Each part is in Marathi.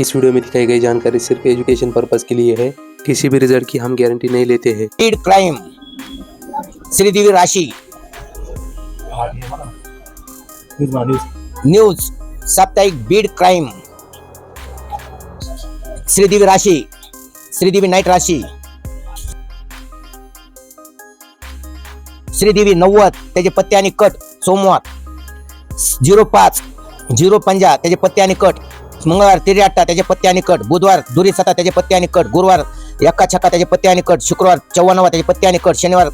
इस वीडियो में दिखाई गई जानकारी सिर्फ़ एजुकेशन पर्पज के लिए है। किसी भी रिज़ल्ट की हम गारंटी नहीं लेते हैं। क्राईम श्रीदेवी राशी। न्यूज़ साप्ताहिक बीड क्राईम श्रीदेवी राशी श्रीदेवी नाईट राशी। श्रीदेवी नव्वद पत्ते कट सोमवार। झिरो पाच झिरो पंजा पत्ते कट। मंगळवार तिरी अट्टा त्याचे पत्ते आणि कट बुधवार दुरी सता त्याचे पत्ते आणि कट गुरुवार एक्का छक्का त्याचे पत्ते आणि कट शुक्रवार चव्वाण्णवा त्याचे पत्ते आणि कट शनिवार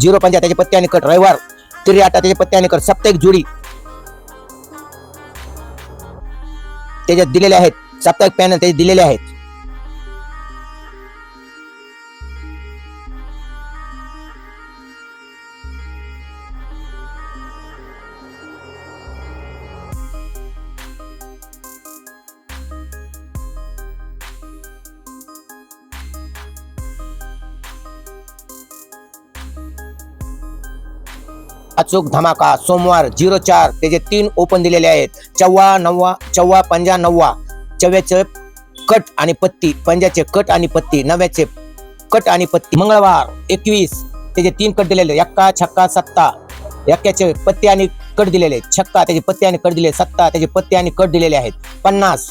झिरो पंजा त्याचे पत्ते आणि कट रविवार तिरी अट्टा त्याचे पत्ते आणि कट साप्ताहिक जुडी. त्याच्यात दिलेले आहेत. साप्ताहिक पॅनल त्याचे दिलेले आहेत. अचूक धमाका सोमवार झिरो चार त्याचे तीन ओपन दिलेले आहेत. चव्वा नव्वा चव्वा पंजा नव्वा. चव्याचे कट आणि पत्ती पंजाचे कट आणि पत्ती नव्याचे कट आणि पत्ती. मंगळवार एकवीस त्याचे तीन कट दिलेले एक्का छक्का सत्ता. एक्क्याचे पत्ते आणि कट दिलेले छक्का त्याचे पत्ते आणि कट दिले सत्ता त्याचे पत्ते आणि कट दिलेले आहेत. पन्नास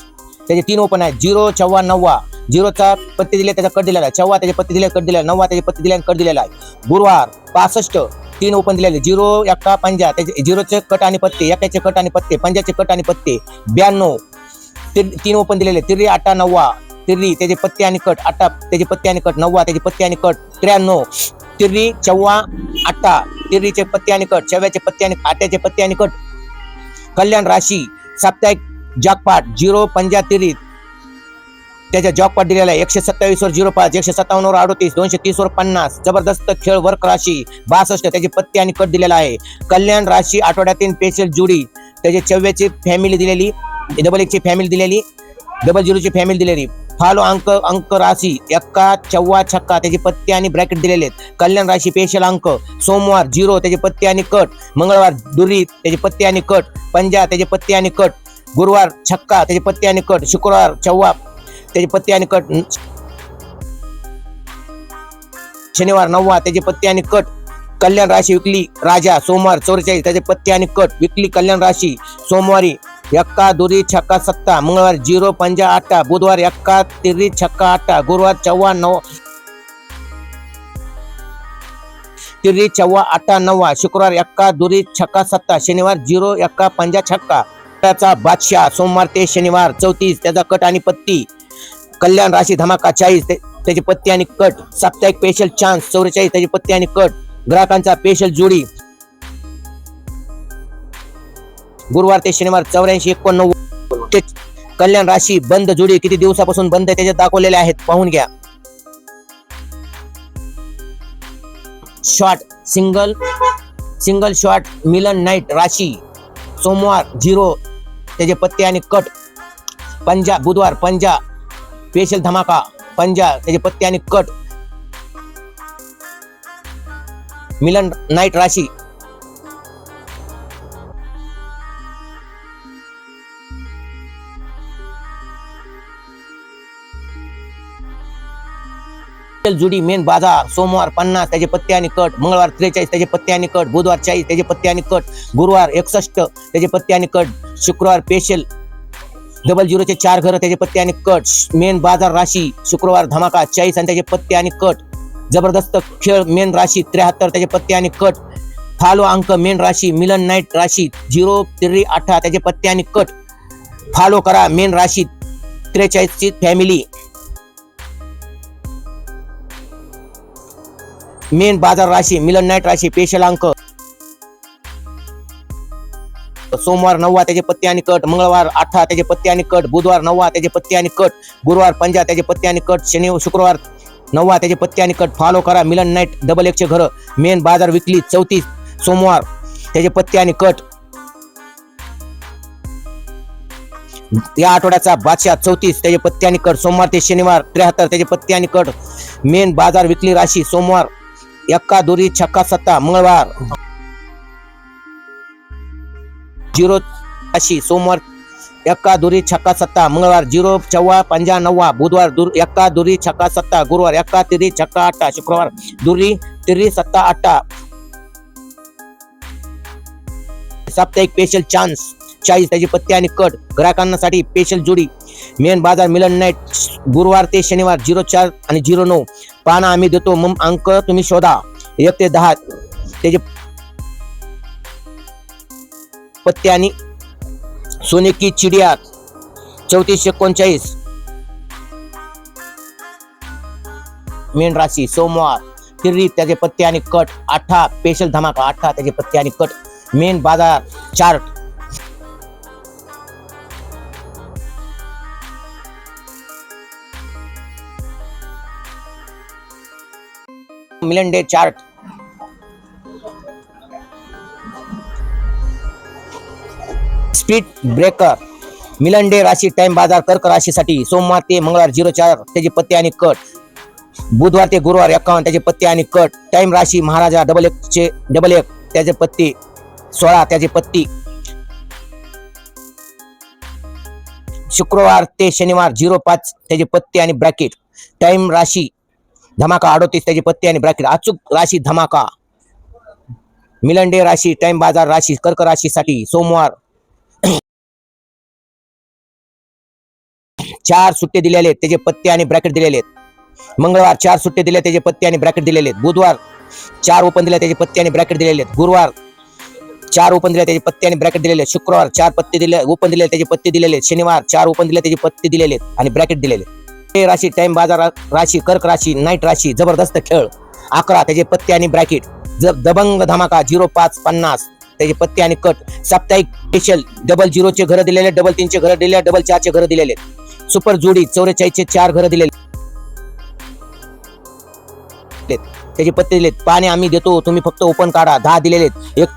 त्याचे तीन ओपन आहेत. झिरो चव्वा नव्वा. झिरोचा पत्ते दिले त्याचा कट दिलेला आहे. चव्वा त्याचे पत्ते दिले कट दिलेला नव्वा त्याचे पत्ते दिले कट दिलेला आहे. गुरुवार पासष्ट तीन ओपन दिलेले झिरो एक्का पंजा. त्याचे झिरोचे कट आणि पत्ते एकाचे कट आणि पत्ते पंजाचे कट आणि पत्ते ब्याण्णव. तिर- तीन ओपन दिलेले तिरी आटा नव्वा. तिरी त्याचे पत्ते आणि कट आटा त्याचे पत्ते आणि कट नव्वा त्याचे पत्ते आणि कट त्र्याण्णव. तिरी चव्वा आटा तिरीचे पत्ते आणि कट चव्याचे पत्ते आणि आट्याचे पत्ते आणि कट. कल्याण राशी साप्ताहिक जॉकपाट झिरो पंजा त्याच्या जॉबपाट दिलेला आहे. एकशे सत्तावीसवर झिरो पाच एकशे सत्तावन्नवर अडतीस अडोतीस दोनशे तीसवर पन्नास. जबरदस्त खेळ वर्क राशी बासष्ट. त्याची पत्ते आणि कट दिलेला आहे. कल्याण राशी आठवड्यातील पेशल जुडी. त्याची चव्याची फॅमिली दिलेली डबल एकची फॅमिली दिलेली डबल झिरोची फॅमिली दिलेली. फालो अंक अंक राशी एक्का चव्वा छक्का. त्याची पत्ते आणि ब्रॅकेट दिलेले आहेत. कल्याण राशी पेशल अंक. सोमवार झिरो त्याचे पत्ते आणि कट. मंगळवार दुरी त्याचे पत्ते आणि कट. पंजा त्याचे पत्ते आणि कट. गुरुवार छक्का त्याचे पत्ते आणि कट शुक्रवार चव्वा त्याचे पत्ते आणि कट शनिवार नववा त्याचे पत्ते आणि कट कल्याण राशी विकली राजा सोमवार चौवेचाळीस त्याचे पत्ते आणि कट विकली कल्याण राशी सोमवारी एक्का दुरी छक्का सत्ता मंगळवार झिरो पंजा आठा बुधवार एक्का तिरी छक्का आठा गुरुवार चव्वा नऊ तिरी चव्वा आठा नववा शुक्रवार एक्का दुरी छक्का सत्ता शनिवार झिरो एक्का पंजा छक्का त्याचा बादशाह सोमवार ते शनिवार चौतीस त्याचा कट आणि पत्ती. कल्याण राशी धमाका चाळीस त्याची पत्ती आणि कट. साप्ताहिक स्पेशल चान्स चौवेचाळीस त्याची पत्ती आणि कट. ग्राहकांचा स्पेशल जोडी. गुरुवार ते शनिवार चौऱ्याऐंशी एकोणनव्वद. ते कल्याण राशी बंद जोडी किती दिवसापासून बंद आहे त्याच्यात दाखवलेले आहेत पाहून घ्या. Short single single short Milan night राशी. सोमवार झिरो. त्याचे पत्ते आणि कट. पंजा बुधवार पंजा. स्पेशल धमाका पंजा. त्याचे पत्ते आणि कट. मिलन नाईट राशी. जुडी मेन बाजार सोमवार पन्नास त्याचे पत्ते आणि कट. मंगळवार त्रेचाळीस त्याचे पत्ते आणि कट. बुधवार चाळीस त्याचे पत्ते आणि कट. गुरुवार एकसष्ट त्याचे पत्ते आणि कट. शुक्रवार स्पेशल डबल झिरोचे चार घर त्याचे पत्ते आणि कट. मेन बाजार राशी शुक्रवार धमाका चाळीस आणि त्याचे पत्ते आणि कट. जबरदस्त खेळ मेन राशी त्र्याहत्तर त्याचे पत्ते आणि कट. फालो अंक मेन राशी मिलन नाईट राशी झिरो तिरी अठरा त्याचे पत्ते आणि कट. फॉलो करा मेन राशी त्रेचाळीसची फॅमिली मेन बाजार राशी मिलन नाईट राशी पेशल अंक. सोमवार नववा त्याचे पत्ते आणि कट. मंगळवार अठरा त्याचे पत्ते आणि कट. बुधवार नववा त्याचे पत्ते आणि कट. गुरुवार पंजा त्याचे पत्ते आणि कट. शनि शुक्रवार नववा त्याचे पत्ते आणि कट. फॉलो करा मिलन नाईट डबल एकचे घर. मेन बाजार विकली चौतीस सोमवार त्याचे पत्ते आणि कट. या आठवड्याचा बादशाह चौतीस त्याचे पत्ते आणि कट. सोमवार ते शनिवार त्र्याहत्तर त्याचे पत्ते आणि कट. मेन बाजार विकली राशी सोमवार एक्का दुरी छक्का सत्ता मंगळवार झिरो अशी सोमवार एक्का दुरी छक्का सत्ता मंगळवार झिरो चौवा पंजा नव्वा बुधवार दुर एक्का दुरी छक्का सत्ता गुरुवार एक्का तिरी छक्का अट्टा शुक्रवार दुरी तिरी सत्ता अट्टा साप्ताहिक स्पेशल चान्स चाळीस त्याची पत्ते आणि कट ग्राहकांसाठी स्पेशल जोडी. मेन बाजार मिलन नाईट गुरुवार ते शनिवार झिरो चार आणि झिरो नऊ. पाना आम्ही देतो मग अंक तुम्ही शोधा. एक ते दहा त्याचे पत्ते आणि सोने की चिडिया चौतीसशे एकोणचाळीस. मेन राशी सोमवार तिरी त्याचे पत्ते आणि कट अठ्ठा स्पेशल धमाका अठ्ठा त्याचे पत्ते आणि cut. Main Bazar chart Milan day chart. Speed breaker. Milan day राशी टाइम बाजार कर्क राशीसाठी सोमवार ते मंगळवार झिरो चार त्याचे पत्ते आणि कट. बुधवार ते गुरुवार एकावन्न त्याचे पत्ते आणि कट. टाइम राशी महाराजा डबल एक चे डबल एक त्याचे पत्ते सोळा त्याचे पत्ती शुक्रवार ते शनिवार झिरो पाच त्याचे पत्ते आणि ब्रॅकेट. टाइम राशी धमाका अडोतीस त्याचे पत्ते आणि ब्रॅकेट अचूक राशी धमाका. मिलन डे राशी टाइम बाजार राशी कर्क राशीसाठी सोमवार. चार सुट्टे दिलेले आहेत त्याचे पत्ते आणि ब्रॅकेट दिलेले आहेत. मंगळवार चार सुट्टे दिले त्याचे पत्ते आणि ब्रॅकेट दिलेले आहेत. बुधवार चार ओपन दिले त्याचे पत्ते आणि ब्रॅकेट दिलेले आहेत. गुरुवार चार ओपन दिले त्याचे पत्ते आणि ब्रॅकेट दिलेले आहेत. शुक्रवार चार पत्ते दिले ओपन दिले त्याचे पत्ते दिलेले आहेत. शनिवार चार ओपन दिले त्याचे पत्ते दिलेले आहेत आणि ब्रॅकेट दिलेले आहेत. राशी टाइम बाजार राशी कर्क राशी नाईट राशी जबरदस्त खेळ. अकरा त्याचे पत्ते आणि ब्रॅकेट दबंग धमाका झिरो पाच पन्नास. त्याचे पत्ते आणि कट. साप्ताहिक स्पेशल डबल झिरोचे घरं दिलेले डबल तीनचे घरं दिले डबल चारचे घरं दिलेले. सुपर जोडी चौवेचाळीसचे चार घरं दिलेले. त्याचे पत्ते दिलेत पाणी आम्ही देतो तुम्ही फक्त ओपन काढा दहा दिलेले आहेत. एक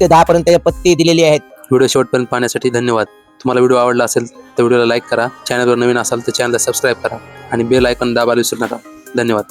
ते दहा पर्यंत पत्ते दिलेले आहेत. व्हिडिओ शेवटपर्यंत पाहण्यासाठी धन्यवाद. तुम्हाला व्हिडिओ आवडला असेल तर व्हिडिओला लाईक करा. चॅनलवर नवीन असाल तर चॅनलला सबस्क्राईब करा. आणि बेल आयकॉन दाबायला विसरू नका. धन्यवाद.